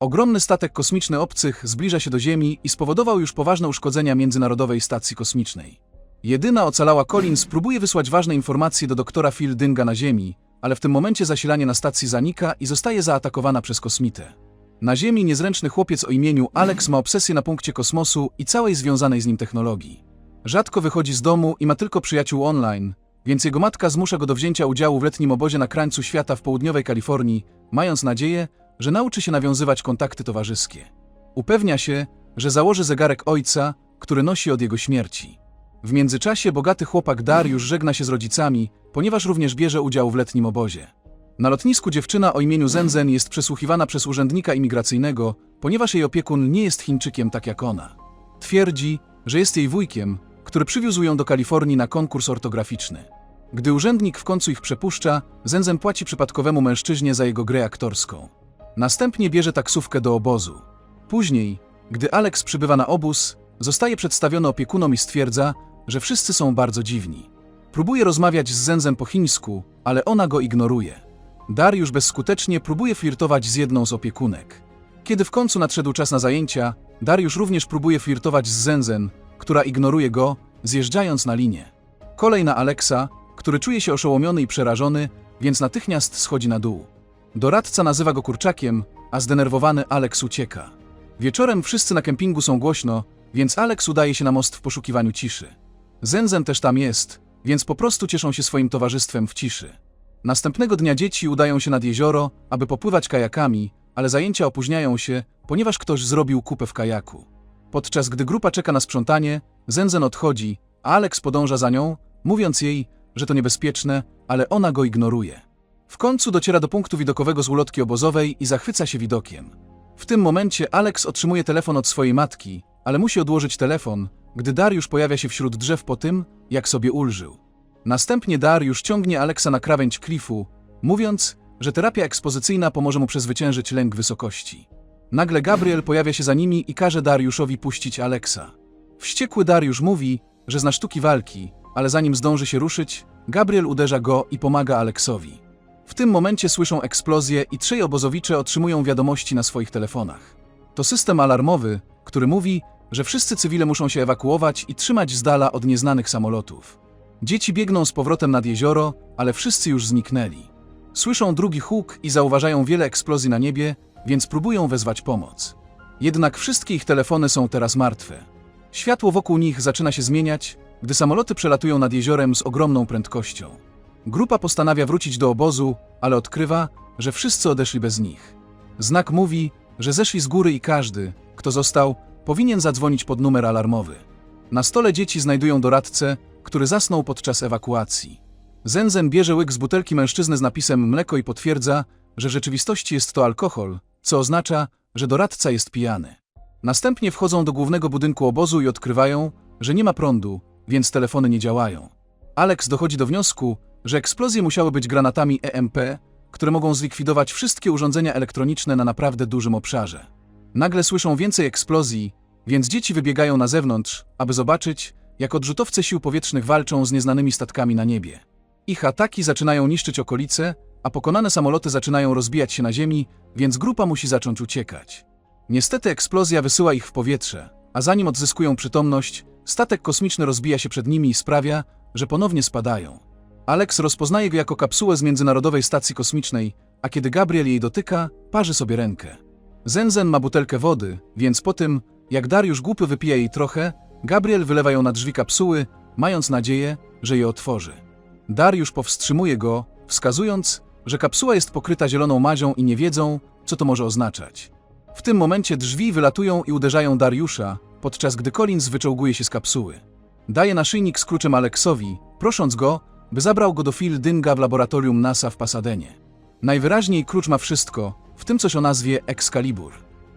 Ogromny statek kosmiczny obcych zbliża się do Ziemi i spowodował już poważne uszkodzenia Międzynarodowej Stacji Kosmicznej. Jedyna ocalała Collins próbuje wysłać ważne informacje do doktora Phil Dynga na Ziemi, ale w tym momencie zasilanie na stacji zanika i zostaje zaatakowana przez kosmitę. Na Ziemi niezręczny chłopiec o imieniu Alex ma obsesję na punkcie kosmosu i całej związanej z nim technologii. Rzadko wychodzi z domu i ma tylko przyjaciół online, więc jego matka zmusza go do wzięcia udziału w letnim obozie na krańcu świata w południowej Kalifornii, mając nadzieję, że nauczy się nawiązywać kontakty towarzyskie. Upewnia się, że założy zegarek ojca, który nosi od jego śmierci. W międzyczasie bogaty chłopak Dariusz żegna się z rodzicami, ponieważ również bierze udział w letnim obozie. Na lotnisku dziewczyna o imieniu Zenzen jest przesłuchiwana przez urzędnika imigracyjnego, ponieważ jej opiekun nie jest Chińczykiem tak jak ona. Twierdzi, że jest jej wujkiem, który przywiózł ją do Kalifornii na konkurs ortograficzny. Gdy urzędnik w końcu ich przepuszcza, Zenzen płaci przypadkowemu mężczyźnie za jego grę aktorską. Następnie bierze taksówkę do obozu. Później, gdy Alex przybywa na obóz, zostaje przedstawiony opiekunom i stwierdza, że wszyscy są bardzo dziwni. Próbuje rozmawiać z Zenzem po chińsku, ale ona go ignoruje. Dariusz bezskutecznie próbuje flirtować z jedną z opiekunek. Kiedy w końcu nadszedł czas na zajęcia, Dariusz również próbuje flirtować z Zenzen, która ignoruje go, zjeżdżając na linię. Kolej na Alexa, który czuje się oszołomiony i przerażony, więc natychmiast schodzi na dół. Doradca nazywa go kurczakiem, a zdenerwowany Alex ucieka. Wieczorem wszyscy na kempingu są głośno, więc Alex udaje się na most w poszukiwaniu ciszy. Zenzen też tam jest, więc po prostu cieszą się swoim towarzystwem w ciszy. Następnego dnia dzieci udają się nad jezioro, aby popływać kajakami, ale zajęcia opóźniają się, ponieważ ktoś zrobił kupę w kajaku. Podczas gdy grupa czeka na sprzątanie, Zenzen odchodzi, a Alex podąża za nią, mówiąc jej, że to niebezpieczne, ale ona go ignoruje. W końcu dociera do punktu widokowego z ulotki obozowej i zachwyca się widokiem. W tym momencie Alex otrzymuje telefon od swojej matki, ale musi odłożyć telefon, gdy Dariusz pojawia się wśród drzew po tym, jak sobie ulżył. Następnie Dariusz ciągnie Alexa na krawędź klifu, mówiąc, że terapia ekspozycyjna pomoże mu przezwyciężyć lęk wysokości. Nagle Gabriel pojawia się za nimi i każe Dariuszowi puścić Alexa. Wściekły Dariusz mówi, że zna sztuki walki, ale zanim zdąży się ruszyć, Gabriel uderza go i pomaga Aleksowi. W tym momencie słyszą eksplozję i trzej obozowicze otrzymują wiadomości na swoich telefonach. To system alarmowy, który mówi, że wszyscy cywile muszą się ewakuować i trzymać z dala od nieznanych samolotów. Dzieci biegną z powrotem nad jezioro, ale wszyscy już zniknęli. Słyszą drugi huk i zauważają wiele eksplozji na niebie, więc próbują wezwać pomoc. Jednak wszystkie ich telefony są teraz martwe. Światło wokół nich zaczyna się zmieniać, gdy samoloty przelatują nad jeziorem z ogromną prędkością. Grupa postanawia wrócić do obozu, ale odkrywa, że wszyscy odeszli bez nich. Znak mówi, że zeszli z góry i każdy, kto został, powinien zadzwonić pod numer alarmowy. Na stole dzieci znajdują doradcę, który zasnął podczas ewakuacji. Zenzen bierze łyk z butelki mężczyzny z napisem mleko i potwierdza, że w rzeczywistości jest to alkohol, co oznacza, że doradca jest pijany. Następnie wchodzą do głównego budynku obozu i odkrywają, że nie ma prądu, więc telefony nie działają. Alex dochodzi do wniosku, że eksplozje musiały być granatami EMP, które mogą zlikwidować wszystkie urządzenia elektroniczne na naprawdę dużym obszarze. Nagle słyszą więcej eksplozji, więc dzieci wybiegają na zewnątrz, aby zobaczyć, jak odrzutowce sił powietrznych walczą z nieznanymi statkami na niebie. Ich ataki zaczynają niszczyć okolice, a pokonane samoloty zaczynają rozbijać się na ziemi, więc grupa musi zacząć uciekać. Niestety eksplozja wysyła ich w powietrze, a zanim odzyskują przytomność, statek kosmiczny rozbija się przed nimi i sprawia, że ponownie spadają. Alex rozpoznaje go jako kapsułę z Międzynarodowej Stacji Kosmicznej, a kiedy Gabriel jej dotyka, parzy sobie rękę. Zenzen ma butelkę wody, więc po tym, jak Dariusz głupy wypija jej trochę, Gabriel wylewa ją na drzwi kapsuły, mając nadzieję, że je otworzy. Dariusz powstrzymuje go, wskazując, że kapsuła jest pokryta zieloną mazią i nie wiedzą, co to może oznaczać. W tym momencie drzwi wylatują i uderzają Dariusza, podczas gdy Collins wyczołguje się z kapsuły. Daje naszyjnik z kluczem Alexowi, prosząc go, by zabrał go do Phil Dynga w laboratorium NASA w Pasadenie. Najwyraźniej klucz ma wszystko, w tym coś o nazwie Excalibur.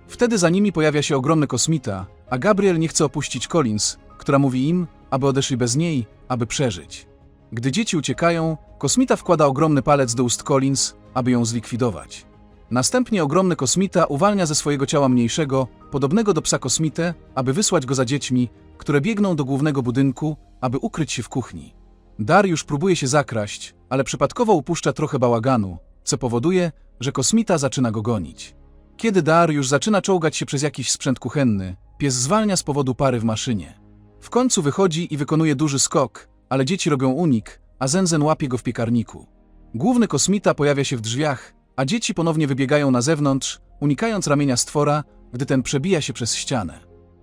Wtedy za nimi pojawia się ogromny kosmita, a Gabriel nie chce opuścić Collins, która mówi im, aby odeszli bez niej, aby przeżyć. Gdy dzieci uciekają, kosmita wkłada ogromny palec do ust Collins, aby ją zlikwidować. Następnie ogromny kosmita uwalnia ze swojego ciała mniejszego, podobnego do psa kosmitę, aby wysłać go za dziećmi, które biegną do głównego budynku, aby ukryć się w kuchni. Dariusz próbuje się zakraść, ale przypadkowo upuszcza trochę bałaganu, co powoduje, że kosmita zaczyna go gonić. Kiedy Dariusz zaczyna czołgać się przez jakiś sprzęt kuchenny, pies zwalnia z powodu pary w maszynie. W końcu wychodzi i wykonuje duży skok, ale dzieci robią unik, a Zenzen łapie go w piekarniku. Główny kosmita pojawia się w drzwiach, a dzieci ponownie wybiegają na zewnątrz, unikając ramienia stwora, gdy ten przebija się przez ścianę.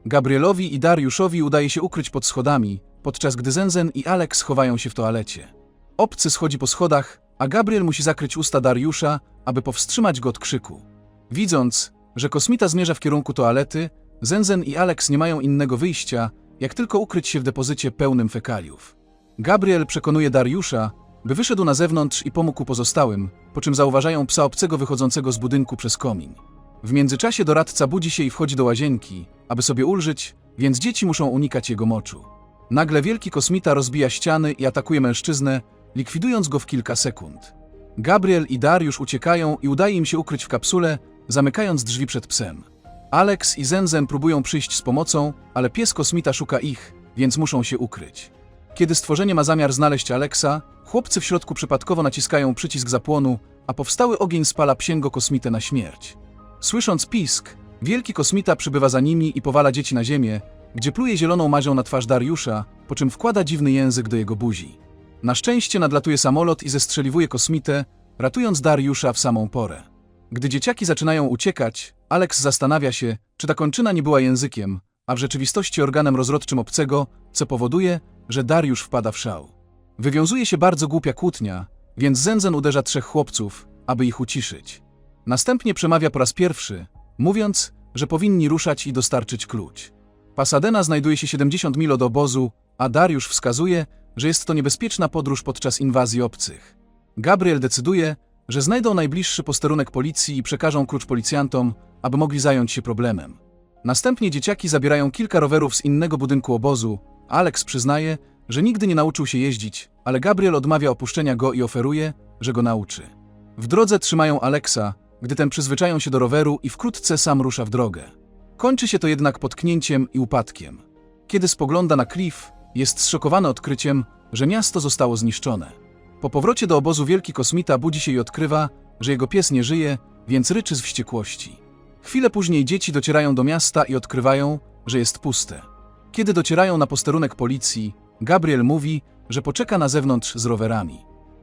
Gabrielowi i Dariuszowi udaje się ukryć pod schodami, podczas gdy Zenzen i Alex chowają się w toalecie. Obcy schodzi po schodach, a Gabriel musi zakryć usta Dariusza, aby powstrzymać go od krzyku. Widząc, że kosmita zmierza w kierunku toalety, Zenzen i Alex nie mają innego wyjścia, jak tylko ukryć się w depozycie pełnym fekaliów. Gabriel przekonuje Dariusza, by wyszedł na zewnątrz i pomógł pozostałym, po czym zauważają psa obcego wychodzącego z budynku przez komin. W międzyczasie doradca budzi się i wchodzi do łazienki, aby sobie ulżyć, więc dzieci muszą unikać jego moczu. Nagle wielki kosmita rozbija ściany i atakuje mężczyznę, likwidując go w kilka sekund. Gabriel i Dariusz uciekają i udaje im się ukryć w kapsule, zamykając drzwi przed psem. Alex i Zenzen próbują przyjść z pomocą, ale pies kosmita szuka ich, więc muszą się ukryć. Kiedy stworzenie ma zamiar znaleźć Alexa, chłopcy w środku przypadkowo naciskają przycisk zapłonu, a powstały ogień spala psięgo kosmitę na śmierć. Słysząc pisk, wielki kosmita przybywa za nimi i powala dzieci na ziemię, gdzie pluje zieloną mazią na twarz Dariusza, po czym wkłada dziwny język do jego buzi. Na szczęście nadlatuje samolot i zestrzeliwuje kosmitę, ratując Dariusza w samą porę. Gdy dzieciaki zaczynają uciekać, Alex zastanawia się, czy ta kończyna nie była językiem, a w rzeczywistości organem rozrodczym obcego, co powoduje, że Dariusz wpada w szał. Wywiązuje się bardzo głupia kłótnia, więc Zenzen uderza trzech chłopców, aby ich uciszyć. Następnie przemawia po raz pierwszy, mówiąc, że powinni ruszać i dostarczyć klucz. Pasadena znajduje się 70 mil od obozu, a Dariusz wskazuje, że jest to niebezpieczna podróż podczas inwazji obcych. Gabriel decyduje, że znajdą najbliższy posterunek policji i przekażą klucz policjantom, aby mogli zająć się problemem. Następnie dzieciaki zabierają kilka rowerów z innego budynku obozu. Alex przyznaje, że nigdy nie nauczył się jeździć, ale Gabriel odmawia opuszczenia go i oferuje, że go nauczy. W drodze trzymają Alexa, gdy ten przyzwyczają się do roweru i wkrótce sam rusza w drogę. Kończy się to jednak potknięciem i upadkiem. Kiedy spogląda na Cliff, jest zszokowany odkryciem, że miasto zostało zniszczone. Po powrocie do obozu wielki kosmita budzi się i odkrywa, że jego pies nie żyje, więc ryczy z wściekłości. Chwilę później dzieci docierają do miasta i odkrywają, że jest puste. Kiedy docierają na posterunek policji, Gabriel mówi, że poczeka na zewnątrz z rowerami.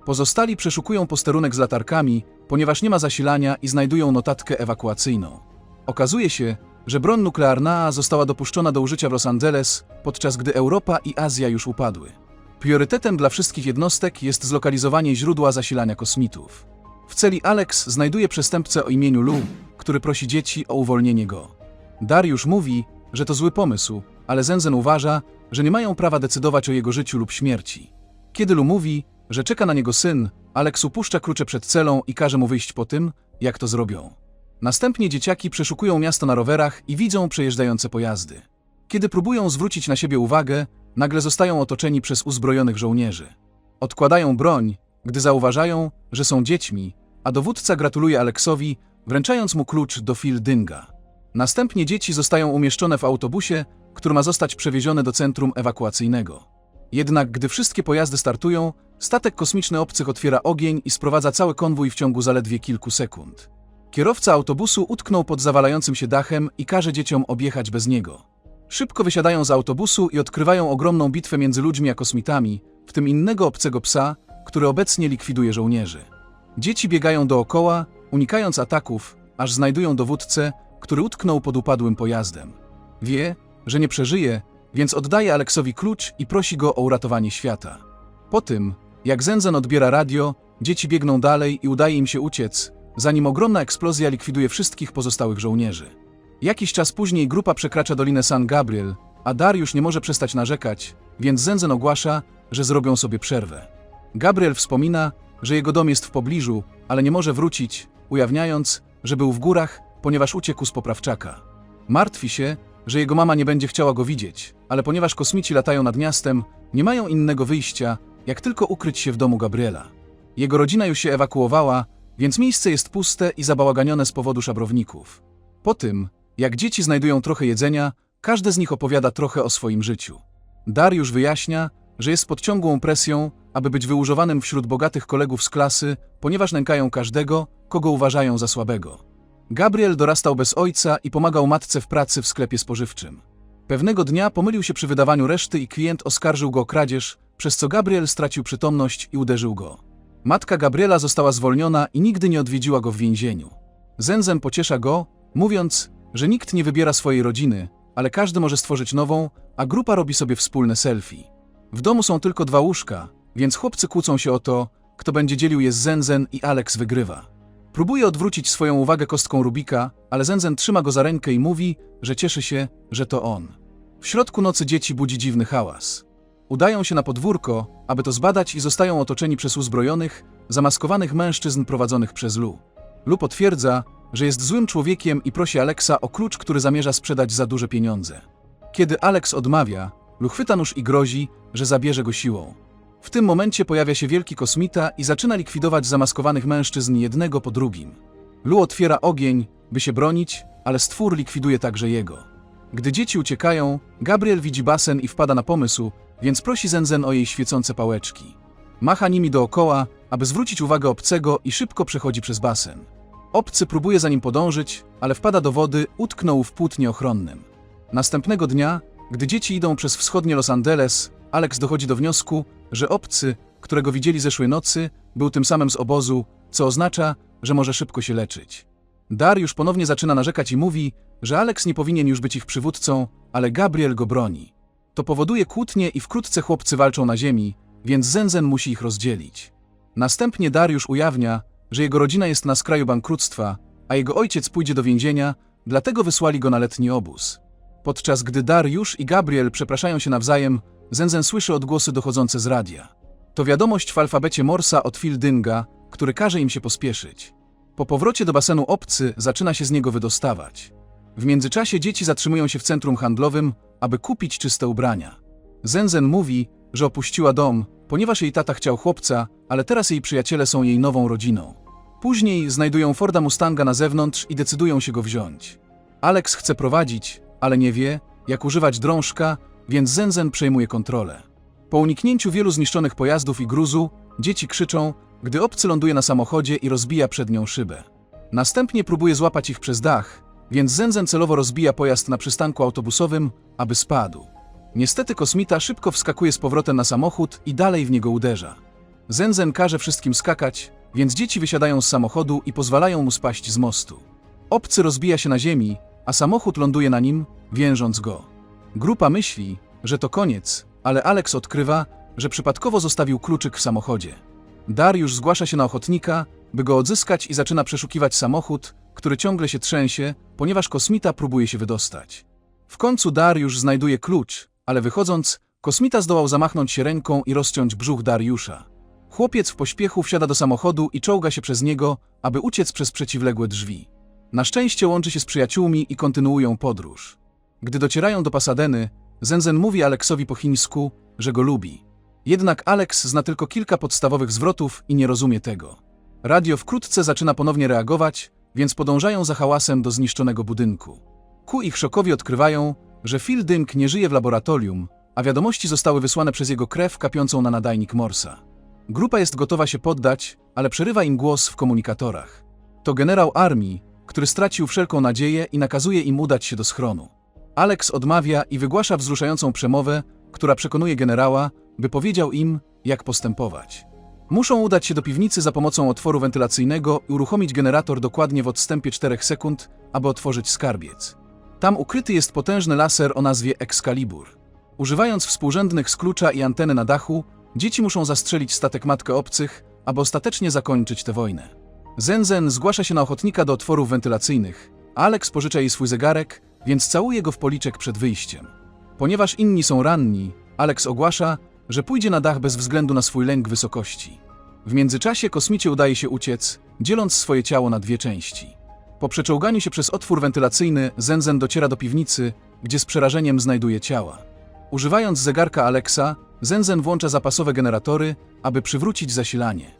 Pozostali przeszukują posterunek z latarkami, ponieważ nie ma zasilania i znajdują notatkę ewakuacyjną. Okazuje się, że broń nuklearna została dopuszczona do użycia w Los Angeles, podczas gdy Europa i Azja już upadły. Priorytetem dla wszystkich jednostek jest zlokalizowanie źródła zasilania kosmitów. W celi Alex znajduje przestępcę o imieniu Lu, który prosi dzieci o uwolnienie go. Dariusz mówi, że to zły pomysł, ale Zenzen uważa, że nie mają prawa decydować o jego życiu lub śmierci. Kiedy Lu mówi, że czeka na niego syn, Alex upuszcza klucze przed celą i każe mu wyjść po tym, jak to zrobią. Następnie dzieciaki przeszukują miasto na rowerach i widzą przejeżdżające pojazdy. Kiedy próbują zwrócić na siebie uwagę, nagle zostają otoczeni przez uzbrojonych żołnierzy. Odkładają broń, gdy zauważają, że są dziećmi, a dowódca gratuluje Aleksowi, wręczając mu klucz do Phil Dynga. Następnie dzieci zostają umieszczone w autobusie, który ma zostać przewieziony do centrum ewakuacyjnego. Jednak gdy wszystkie pojazdy startują, statek kosmiczny obcych otwiera ogień i sprowadza cały konwój w ciągu zaledwie kilku sekund. Kierowca autobusu utknął pod zawalającym się dachem i każe dzieciom objechać bez niego. Szybko wysiadają z autobusu i odkrywają ogromną bitwę między ludźmi a kosmitami, w tym innego obcego psa, który obecnie likwiduje żołnierzy. Dzieci biegają dookoła, unikając ataków, aż znajdują dowódcę, który utknął pod upadłym pojazdem. Wie, że nie przeżyje, więc oddaje Aleksowi klucz i prosi go o uratowanie świata. Po tym, jak Zenzen odbiera radio, dzieci biegną dalej i udaje im się uciec, zanim ogromna eksplozja likwiduje wszystkich pozostałych żołnierzy. Jakiś czas później grupa przekracza Dolinę San Gabriel, a Dariusz nie może przestać narzekać, więc Zenzen ogłasza, że zrobią sobie przerwę. Gabriel wspomina, że jego dom jest w pobliżu, ale nie może wrócić, ujawniając, że był w górach, ponieważ uciekł z poprawczaka. Martwi się, że jego mama nie będzie chciała go widzieć, ale ponieważ kosmici latają nad miastem, nie mają innego wyjścia, jak tylko ukryć się w domu Gabriela. Jego rodzina już się ewakuowała, więc miejsce jest puste i zabałaganione z powodu szabrowników. Po tym, jak dzieci znajdują trochę jedzenia, każde z nich opowiada trochę o swoim życiu. Dariusz wyjaśnia, że jest pod ciągłą presją, aby być wyłużowanym wśród bogatych kolegów z klasy, ponieważ nękają każdego, kogo uważają za słabego. Gabriel dorastał bez ojca i pomagał matce w pracy w sklepie spożywczym. Pewnego dnia pomylił się przy wydawaniu reszty i klient oskarżył go o kradzież, przez co Gabriel stracił przytomność i uderzył go. Matka Gabriela została zwolniona i nigdy nie odwiedziła go w więzieniu. Zenzen pociesza go, mówiąc, że nikt nie wybiera swojej rodziny, ale każdy może stworzyć nową, a grupa robi sobie wspólne selfie. W domu są tylko dwa łóżka, więc chłopcy kłócą się o to, kto będzie dzielił je z Zenzen i Alex wygrywa. Próbuje odwrócić swoją uwagę kostką Rubika, ale Zenzen trzyma go za rękę i mówi, że cieszy się, że to on. W środku nocy dzieci budzi dziwny hałas. Udają się na podwórko, aby to zbadać i zostają otoczeni przez uzbrojonych, zamaskowanych mężczyzn prowadzonych przez Lu. Lu potwierdza, że jest złym człowiekiem i prosi Alexa o klucz, który zamierza sprzedać za duże pieniądze. Kiedy Alex odmawia, Lu chwyta nóż i grozi, że zabierze go siłą. W tym momencie pojawia się wielki kosmita i zaczyna likwidować zamaskowanych mężczyzn jednego po drugim. Lu otwiera ogień, by się bronić, ale stwór likwiduje także jego. Gdy dzieci uciekają, Gabriel widzi basen i wpada na pomysł, więc prosi Zenzen o jej świecące pałeczki. Macha nimi dookoła, aby zwrócić uwagę obcego i szybko przechodzi przez basen. Obcy próbuje za nim podążyć, ale wpada do wody, utknął w płótnie ochronnym. Następnego dnia, gdy dzieci idą przez wschodnie Los Angeles, Alex dochodzi do wniosku, że obcy, którego widzieli zeszłej nocy, był tym samym z obozu, co oznacza, że może szybko się leczyć. Dariusz ponownie zaczyna narzekać i mówi, że Alex nie powinien już być ich przywódcą, ale Gabriel go broni. To powoduje kłótnie i wkrótce chłopcy walczą na ziemi, więc Zenzen musi ich rozdzielić. Następnie Dariusz ujawnia, że jego rodzina jest na skraju bankructwa, a jego ojciec pójdzie do więzienia, dlatego wysłali go na letni obóz. Podczas gdy Dariusz i Gabriel przepraszają się nawzajem, Zenzen słyszy odgłosy dochodzące z radia. To wiadomość w alfabecie Morsa od Phil Dynga, który każe im się pospieszyć. Po powrocie do basenu obcy zaczyna się z niego wydostawać. W międzyczasie dzieci zatrzymują się w centrum handlowym, aby kupić czyste ubrania. Zenzen mówi, że opuściła dom, ponieważ jej tata chciał chłopca, ale teraz jej przyjaciele są jej nową rodziną. Później znajdują Forda Mustanga na zewnątrz i decydują się go wziąć. Alex chce prowadzić, ale nie wie, jak używać drążka, więc Zenzen przejmuje kontrolę. Po uniknięciu wielu zniszczonych pojazdów i gruzu, dzieci krzyczą, gdy obcy ląduje na samochodzie i rozbija przednią szybę. Następnie próbuje złapać ich przez dach, więc Zenzen celowo rozbija pojazd na przystanku autobusowym, aby spadł. Niestety kosmita szybko wskakuje z powrotem na samochód i dalej w niego uderza. Zenzen każe wszystkim skakać, więc dzieci wysiadają z samochodu i pozwalają mu spaść z mostu. Obcy rozbija się na ziemi, a samochód ląduje na nim, więżąc go. Grupa myśli, że to koniec, ale Alex odkrywa, że przypadkowo zostawił kluczyk w samochodzie. Dariusz zgłasza się na ochotnika, by go odzyskać i zaczyna przeszukiwać samochód, który ciągle się trzęsie, ponieważ kosmita próbuje się wydostać. W końcu Dariusz znajduje klucz, ale wychodząc, kosmita zdołał zamachnąć się ręką i rozciąć brzuch Dariusza. Chłopiec w pośpiechu wsiada do samochodu i czołga się przez niego, aby uciec przez przeciwległe drzwi. Na szczęście łączy się z przyjaciółmi i kontynuują podróż. Gdy docierają do Pasadeny, Zenzen mówi Aleksowi po chińsku, że go lubi. Jednak Alex zna tylko kilka podstawowych zwrotów i nie rozumie tego. Radio wkrótce zaczyna ponownie reagować, więc podążają za hałasem do zniszczonego budynku. Ku ich szokowi odkrywają, że Phil Dink nie żyje w laboratorium, a wiadomości zostały wysłane przez jego krew kapiącą na nadajnik Morsa. Grupa jest gotowa się poddać, ale przerywa im głos w komunikatorach. To generał armii, który stracił wszelką nadzieję i nakazuje im udać się do schronu. Alex odmawia i wygłasza wzruszającą przemowę, która przekonuje generała, by powiedział im, jak postępować. Muszą udać się do piwnicy za pomocą otworu wentylacyjnego i uruchomić generator dokładnie w odstępie 4 sekund, aby otworzyć skarbiec. Tam ukryty jest potężny laser o nazwie Excalibur. Używając współrzędnych z klucza i anteny na dachu, dzieci muszą zastrzelić statek matkę obcych, aby ostatecznie zakończyć tę wojnę. Zenzen zgłasza się na ochotnika do otworów wentylacyjnych. Alex pożycza jej swój zegarek, więc całuje go w policzek przed wyjściem. Ponieważ inni są ranni, Alex ogłasza, że pójdzie na dach bez względu na swój lęk wysokości. W międzyczasie kosmicie udaje się uciec, dzieląc swoje ciało na dwie części. Po przeczołganiu się przez otwór wentylacyjny, Zenzen dociera do piwnicy, gdzie z przerażeniem znajduje ciała. Używając zegarka Alexa, Zenzen włącza zapasowe generatory, aby przywrócić zasilanie.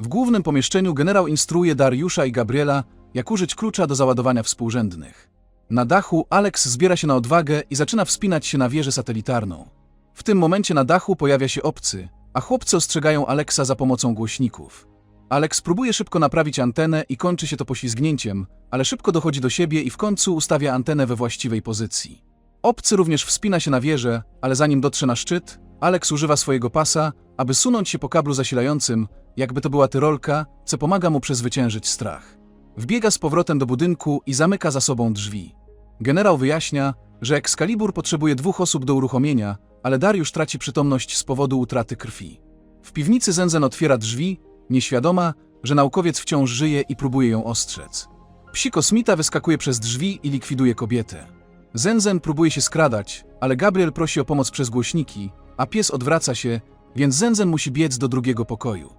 W głównym pomieszczeniu generał instruuje Dariusza i Gabriela, jak użyć klucza do załadowania współrzędnych. Na dachu Alex zbiera się na odwagę i zaczyna wspinać się na wieżę satelitarną. W tym momencie na dachu pojawia się obcy, a chłopcy ostrzegają Alexa za pomocą głośników. Alex próbuje szybko naprawić antenę i kończy się to poślizgnięciem, ale szybko dochodzi do siebie i w końcu ustawia antenę we właściwej pozycji. Obcy również wspina się na wieżę, ale zanim dotrze na szczyt, Alex używa swojego pasa, aby sunąć się po kablu zasilającym, jakby to była tyrolka, co pomaga mu przezwyciężyć strach. Wbiega z powrotem do budynku i zamyka za sobą drzwi. Generał wyjaśnia, że Excalibur potrzebuje dwóch osób do uruchomienia, ale Dariusz traci przytomność z powodu utraty krwi. W piwnicy Zenzen otwiera drzwi, nieświadoma, że naukowiec wciąż żyje i próbuje ją ostrzec. Psi kosmita wyskakuje przez drzwi i likwiduje kobietę. Zenzen próbuje się skradać, ale Gabriel prosi o pomoc przez głośniki, a pies odwraca się, więc Zenzen musi biec do drugiego pokoju.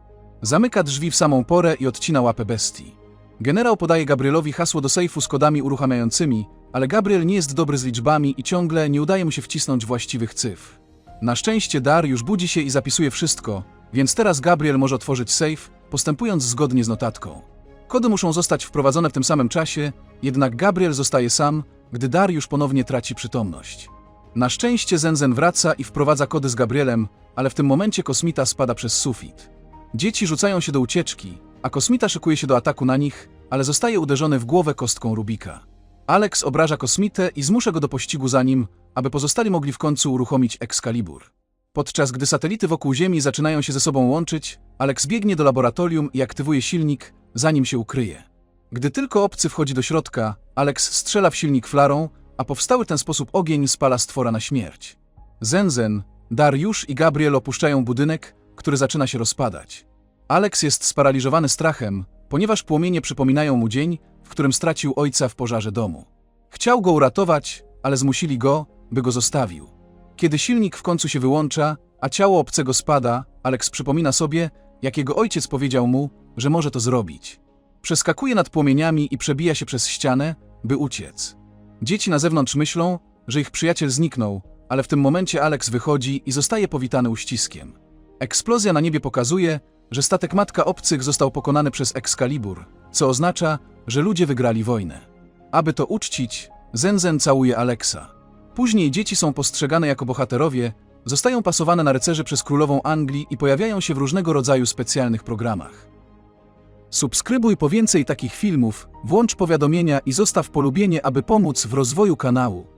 Zamyka drzwi w samą porę i odcina łapę bestii. Generał podaje Gabrielowi hasło do sejfu z kodami uruchamiającymi, ale Gabriel nie jest dobry z liczbami i ciągle nie udaje mu się wcisnąć właściwych cyfr. Na szczęście Dar już budzi się i zapisuje wszystko, więc teraz Gabriel może otworzyć sejf, postępując zgodnie z notatką. Kody muszą zostać wprowadzone w tym samym czasie, jednak Gabriel zostaje sam, gdy Dar już ponownie traci przytomność. Na szczęście Zenzen wraca i wprowadza kody z Gabrielem, ale w tym momencie kosmita spada przez sufit. Dzieci rzucają się do ucieczki, a kosmita szykuje się do ataku na nich, ale zostaje uderzony w głowę kostką Rubika. Alex obraża kosmitę i zmusza go do pościgu za nim, aby pozostali mogli w końcu uruchomić Excalibur. Podczas gdy satelity wokół Ziemi zaczynają się ze sobą łączyć, Alex biegnie do laboratorium i aktywuje silnik, zanim się ukryje. Gdy tylko obcy wchodzi do środka, Alex strzela w silnik flarą, a powstały w ten sposób ogień spala stwora na śmierć. Zenzen, Dariusz i Gabriel opuszczają budynek, który zaczyna się rozpadać. Alex jest sparaliżowany strachem, ponieważ płomienie przypominają mu dzień, w którym stracił ojca w pożarze domu. Chciał go uratować, ale zmusili go, by go zostawił. Kiedy silnik w końcu się wyłącza, a ciało obcego spada, Alex przypomina sobie, jak jego ojciec powiedział mu, że może to zrobić. Przeskakuje nad płomieniami i przebija się przez ścianę, by uciec. Dzieci na zewnątrz myślą, że ich przyjaciel zniknął, ale w tym momencie Alex wychodzi i zostaje powitany uściskiem. Eksplozja na niebie pokazuje, że statek Matka Obcych został pokonany przez Excalibur, co oznacza, że ludzie wygrali wojnę. Aby to uczcić, Zenzen całuje Alexa. Później dzieci są postrzegane jako bohaterowie, zostają pasowane na rycerzy przez królową Anglii i pojawiają się w różnego rodzaju specjalnych programach. Subskrybuj po więcej takich filmów, włącz powiadomienia i zostaw polubienie, aby pomóc w rozwoju kanału.